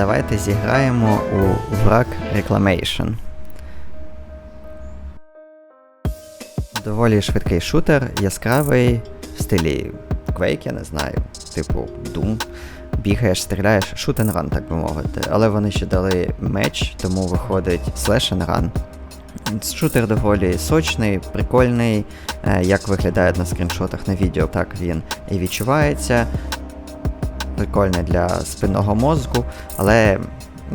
Давайте зіграємо у враг Reclamation. Доволі швидкий шутер, яскравий, в стилі Quake, я не знаю, типу Doom. Бігаєш, стріляєш, shoot and так би мовити. Але вони ще дали меч, тому виходить slash and. Шутер доволі сочний, прикольний. Е, Як виглядає на скріншотах на відео, так він і відчувається. Прикольний для спинного мозку, але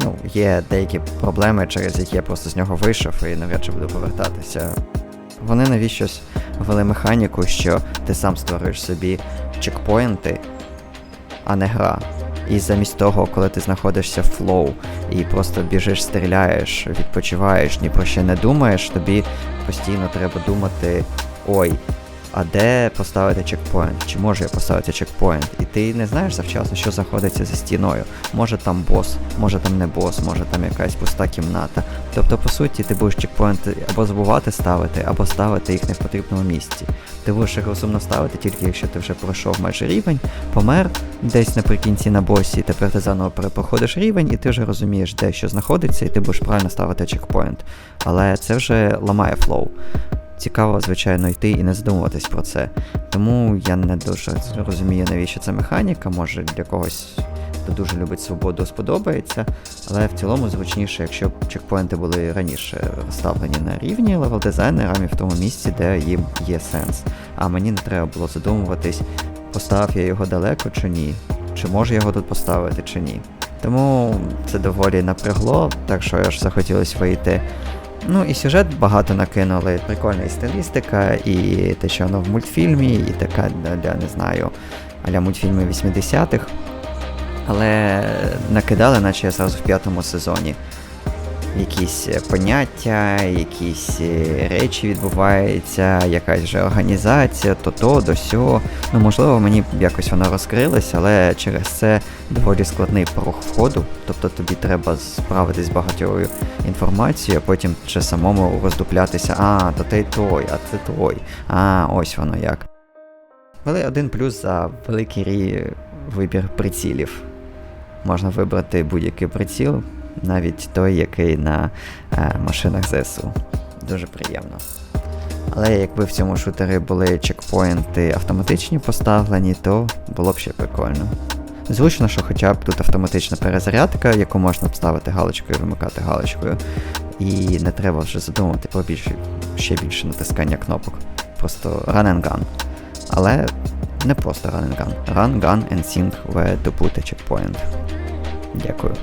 ну, є деякі проблеми, через які я просто з нього вийшов і навряд чи буду повертатися. Вони навіщось ввели механіку, що ти сам створюєш собі чекпоінти, а не гра. І замість того, коли ти знаходишся в флоу і просто біжиш, стріляєш, відпочиваєш, ні про що не думаєш, тобі постійно треба думати: ой, а де поставити чекпоінт? Чи можу я поставити чекпоінт? І ти не знаєш завчасно, що знаходиться за стіною. Може там бос, може там не бос, може там якась пуста кімната. Тобто, по суті, ти будеш чекпоінти або забувати ставити, або ставити їх не в потрібному місці. Ти будеш їх розумно ставити тільки якщо ти вже пройшов майже рівень, помер десь наприкінці на босі, тепер ти заново перепроходиш рівень, і ти вже розумієш, де що знаходиться, і ти будеш правильно ставити чекпоінт. Але це вже ламає флоу. Цікаво, звичайно, йти і не задумуватись про це. Тому я не дуже розумію, навіщо ця механіка. Може для когось, хто дуже любить свободу, сподобається. Але в цілому зручніше, якщо б чекпоінти були раніше розставлені на рівні левел дизайнерами в тому місці, де їм є сенс. А мені не треба було задумуватись, поставив я його далеко чи ні, чи можу я його тут поставити чи ні. Тому це доволі напрягло, так що аж захотілося вийти. Ну і сюжет багато накинули. Прикольна і стилістика, і те, що воно в мультфільмі, і така для, не знаю, аля мультфільми 80-х. Але накидали, наче зразу в п'ятому сезоні. Якісь е, поняття, якісь е, речі відбуваються, якась же організація, то то, до сьо. Ну, можливо, мені б якось воно розкрилось, але через це доволі складний порог входу. Тобто тобі треба справитись з багатьою інформацією, а потім ще самому роздуплятися, а, то той той, а це той, а, ось воно як. Але один плюс за великий рі вибір прицілів. Можна вибрати будь-який приціл, навіть той, який на е, машинах ЗСУ. Дуже приємно. Але якби в цьому шутері були чекпоінти автоматичні поставлені, то було б ще прикольно. Зручно, що хоча б тут автоматична перезарядка, яку можна вставити галочкою, і вимикати галочкою. І не треба вже задумувати про більше, ще більше натискання кнопок. Просто run and gun. Але не просто run and gun. Run, gun and to put a checkpoint. Дякую.